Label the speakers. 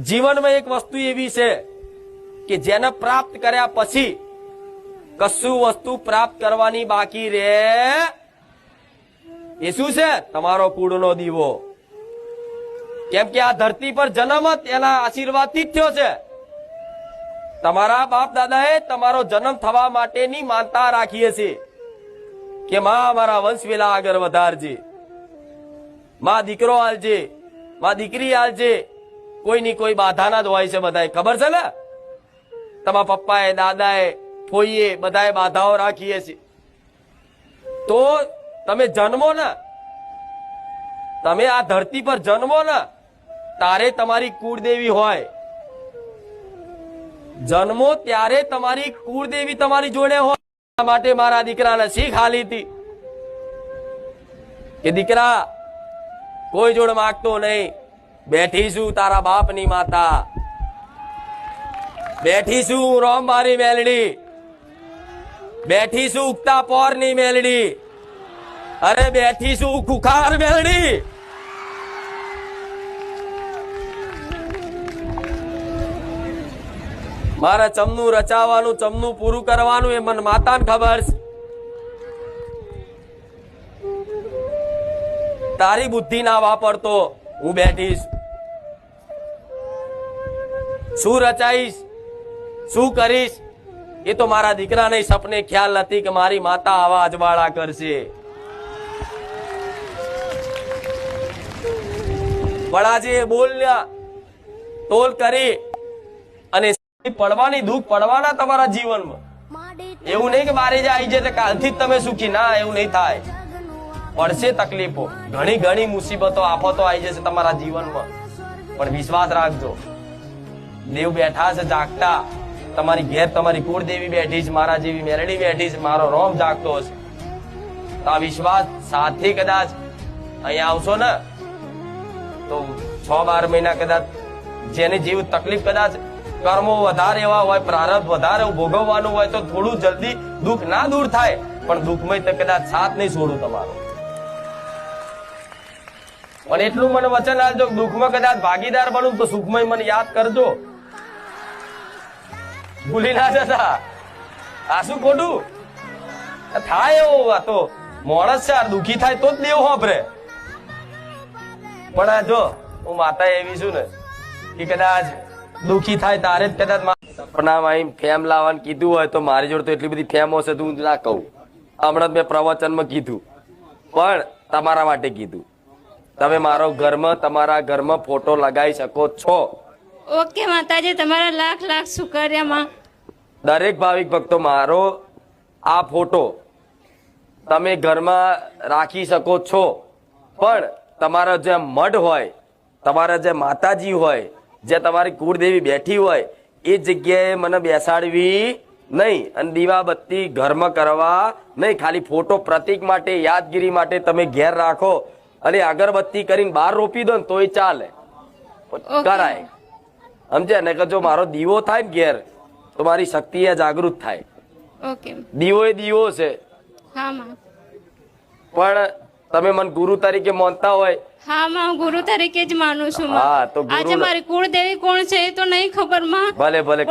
Speaker 1: જીવનમાં એક વસ્તુ એવી છે કે જેને પ્રાપ્ત કર્યા પછી કશું વસ્તુ પ્રાપ્ત કરવાની બાકી રે એ શું છે? તમારો કુળનો દીવો. કેમ કે આ ધરતી પર જન્મ જ એના આશીર્વાદથી જ થયો છે. તમારા બાપ દાદાએ તમારો જન્મ થવા માટેની માનતા રાખીએ છીએ કે માં અમારા વંશ વેલા આગળ વધારજે. માં દીકરો હાલજે માં દીકરી આલજે કોઈની કોઈ બાધાના જ હોય છે બધા ખબર છે ને? તમારા પપ્પાએ, દાદાએ, ફોઈએ બધાએ બાધાઓ રાખીએ છીએ. તો તમે જન્મો ને. તમે આ ધરતી પર જન્મો ને. તારે તમારી કુળદેવી હોય. જન્મો ત્યારે તમારી કુળદેવી તમારી જોડે હોય. માટે મારા દીકરાને શીખ હાલી હતી. કે દીકરા, કોઈ જોડે માગતો નહીં. બેઠીશું તારા બાપની માતા. બેઠીશું રોમબારી મેલડી. બેઠીશું ઉગતા પોરની મેલડી. અરે બેઠીશું કુખાર મેલડી. મારે ચમનું રચાવાનું ચમનું પૂરું કરવાનું એ મને માતાને ખબર છે. તારી બુદ્ધિ ના વાપરતો. હું બેઠીશ. શું રચાઈશ? શું કરીશ? એ તો મારા દીકરાને સપને ખ્યાલ નથી કે મારી માતા આવા અજવાળા કરશે. પણ એ બોલ્યા તોલ કરી અને પડવાની દુઃખ પડવાના તમારા જીવનમાં. એવું નહીં કે મારે જે આવી જાય કાલથી જ તમે સુખી ના એવું નહીં થાય. પડશે તકલીફો. ઘણી ઘણી મુસીબતો, આફતો આવી જશે તમારા જીવનમાં. પણ વિશ્વાસ રાખજો. દેવ બેઠા છે જાગતા. તમારી ઘેર તમારી કુળદેવી બેઠી છે, મારા જેવી મેરડી બેઠી છે, મારો રોમ જાગતો હશે. તો આ વિશ્વાસ સાથે કદાચ અહીંયા આવશો ને, તો છ બાર મહિના કદાચ જેને જીવ તકલીફ કદાચ કર્મો વધારે એવા હોય, પ્રારબ્ધ વધારે ભોગવવાનું હોય, તો થોડું જલ્દી દુઃખ ના દૂર થાય. પણ દુઃખમય તો કદાચ સાથ નહીં છોડું તમારો. પણ એટલું મને વચન આપજો, દુઃખમાં કદાચ ભાગીદાર બનું તો સુખમય મને યાદ કરજો. ભૂલી ના જતા. આ શું ખોટું? થાય એવું વાતો. તો માણસ છે દુઃખી થાય તો જ દેવ હોપરે પણ આ જો, હું માતા એવી છું ને, કે કદાચ દુઃખી થાય તારે જ કદાચ સપનામાં ફેમ લાવવાનું કીધું હોય તો મારી જોડે તો એટલી બધી ફેમ હશે તો હું ના કહું. હમણાં જ મેં પ્રવચનમાં કીધું. પણ તમારા માટે કીધું. તમે મારો ઘરમાં તમારા ઘરમાં ફોટો લગાવી શકો છો.
Speaker 2: ઓકે માતાજી તમારા લાખ લાખ શુકરિયામાં.
Speaker 1: દરેક ભાવિક ભક્તો મારો આ ફોટો તમે ઘરમાં રાખી શકો છો. પણ તમારો જે મઢ હોય તમારા જે માતાજી હોય જે તમારી કુળદેવી બેઠી હોય એ જગ્યાએ મને બેસાડવી નહીં અને દીવાબત્તી ઘરમાં કરવા નહીં. ખાલી ફોટો પ્રતિક માટે યાદગીરી માટે તમે ઘેર રાખો. અને અગરબત્તી કરીને બહાર રોપી દો ને તોય ચાલે. કરાય સમજે ને કે જો મારો દીવો થાય ને ઘેર તો મારી શક્તિ એ જાગૃત થાય. દીવો એ દીવો છે. પણ તમે મને ગુરુ તરીકે માનતા હોય.
Speaker 2: હા માં હું ગુરુ તરીકે જ માનું છું
Speaker 1: હા, તો
Speaker 2: આજે મારી કુળદેવી કોણ છે એ તો નહીં ખબરમાં.
Speaker 1: ભલે ભલે.